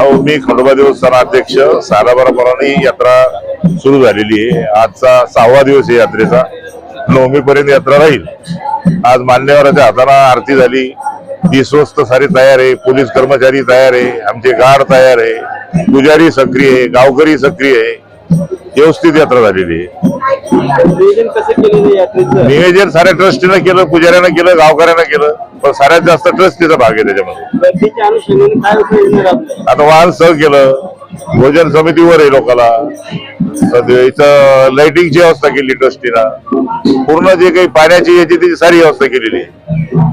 हो मी खंडोबा देवस्थान अध्यक्ष सालाबारापराने यात्रा सुरू झालेली आहे. आजचा सहावा दिवस आहे यात्रेचा. नवमीपर्यंत यात्रा राहील. आज मान्यवराच्या हाताने आरती झाली. ती स्वस्त सारी तयार आहे पोलीस कर्मचारी तयार आहे आमचे गार्ड तयार आहे पुजारी सक्रिय आहे गावकरी सक्रिय आहे. व्यवस्थित यात्रा झालेली आहे. नियोजन साऱ्या ट्रस्टीनं केलं पुजाऱ्यानं केलं गावकऱ्यानं केलं पण सगळ्यात जास्त ट्रस्टीचा भाग आहे त्याच्यामध्ये. आता वाहन सह केलं भोजन समितीवर आहे लोकांना इथं लाइटिंगची व्यवस्था केली ट्रस्टीनं. पूर्ण जे काही पाण्याची याची त्याची सारी व्यवस्था केलेली आहे.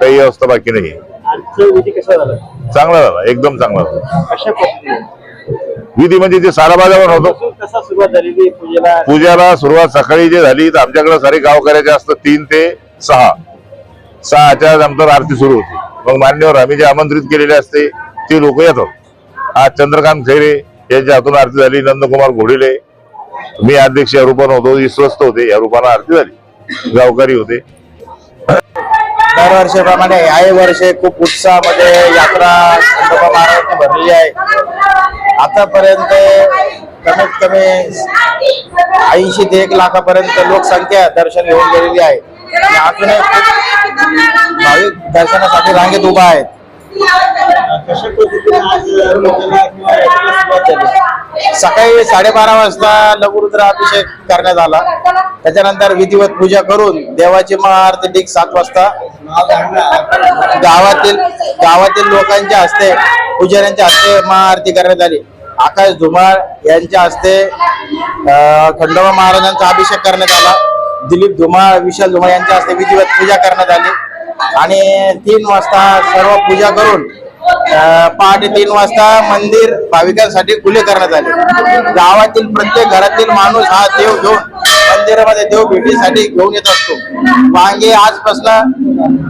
काही व्यवस्था बाकी नाही चांगला झाला एकदम चांगला झाला. विधी म्हणजे जे होतो. सुरुवात झालेली आहे पूजेला? सुरुवात सकाळी जे झाली तर आमच्याकडे सारे गावकऱ्याचे असतं तीन ते सहा. सहाच्या नंतर आरती सुरू होती. मग मान्यवर आम्ही जे आमंत्रित केलेले असते ते लोक येतात. आज चंद्रकांत खैरे यांच्या हातून आरती झाली नंदकुमार घोडिले. मी अध्यक्ष या रूपानं होतो विश्वस्त होते या रूपानं आरती झाली. गावकरी होते. दरवर्षीप्रमाणे याही वर्षी खूप उत्साहामध्ये यात्रा खंडोबा महाराजांनी भरलेली आहे. आतापर्यंत कमीत कमी ऐंशी ते एक लाखापर्यंत लोकसंख्या दर्शन घेऊन गेलेली आहे. आणि अजूनही खूप भाविक दर्शनासाठी रांगेत उभा आहेत. सकाळी साडेबारा वाजता लघुरुद्र अभिषेक करण्यात आला. त्याच्यानंतर विधिवत पूजा करून देवाची महाआरती ठीक सात वाजता गावातील गावातील लोकांच्या हस्ते पुजाऱ्यांच्या हस्ते महाआरती करण्यात आली. आकाश धुमाळ यांच्या हस्ते खंडोबा महाराजांचा अभिषेक करण्यात आला. दिलीप धुमाळ विशाल धुमाळ यांच्या हस्ते विधिवत पूजा करण्यात आली. आणि तीन वाजता सर्व पूजा करून पहाटे तीन वाजता मंदिर भाविकांसाठी खुले करण्यात आले. गावातील प्रत्येक घरातील माणूस हा देव घेऊन मंदिरामध्ये देव भेटीसाठी घेऊन येत असतो. वांगे आजपासून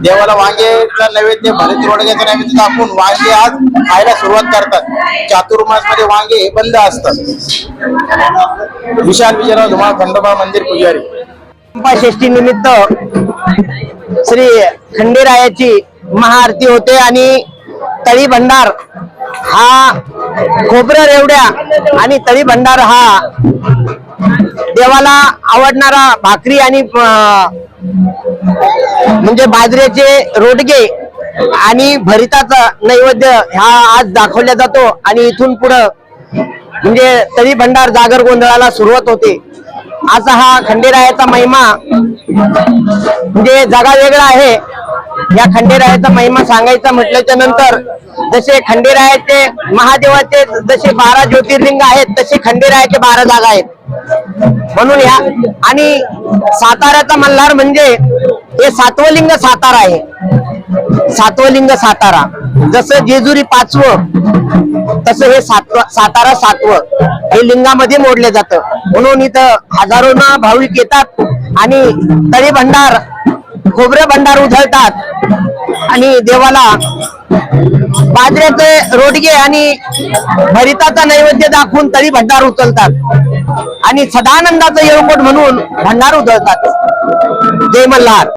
देवाला वांगेचा नैवेद्य भरत रोडग्याचा नैवेद्य दाखवून वांगे आज खायला सुरुवात करतात. चातुर्मासमध्ये वांगे हे बंद असतात. विशाल विजयराव धुमाळ खंडोबा मंदिर पुजारी. षष्टी निमित्त श्री खंडेरायाची महाआरती होते आणि तळी भंडार हा खोबरं रेवड्या आणि तळी भंडार हा देवाला आवडणारा भाकरी आणि म्हणजे बाजरीचे रोडगे आणि भरिताचा नैवेद्य हा आज दाखवला जातो आणि इथून पुढं म्हणजे तळी भंडार जागर गोंधळाला सुरुवात होते. असा हा खंडेरायाचा महिमा म्हणजे जगा वेगळा आहे. या खंडेरायाचा महिमा सांगायचा म्हटल्याच्या नंतर जसे खंडेरायाचे महादेवाचे जसे बारा ज्योतिर्लिंग आहेत तसे खंडेरायाचे बारा जागा आहेत. म्हणून या. आणि साताऱ्याचा मल्हार म्हणजे हे सातवलिंग सातारा आहे. सातवलिंग सातारा. जसं जेजुरी पाचवं तसं हे सातव सातारा सातवं. हे लिंगामध्ये मोडलं जातं. म्हणून इथं हजारोना भाविक येतात आणि तळी भंडार खोबरे भंडार उधळतात. आणि देवाला बाजऱ्याचे रोडगे आणि भरिताचा नैवेद्य दाखवून तरी भंडार उचलतात. आणि सदानंदाचं येळकोट म्हणून भंडार उधळतात. जय मल्हार.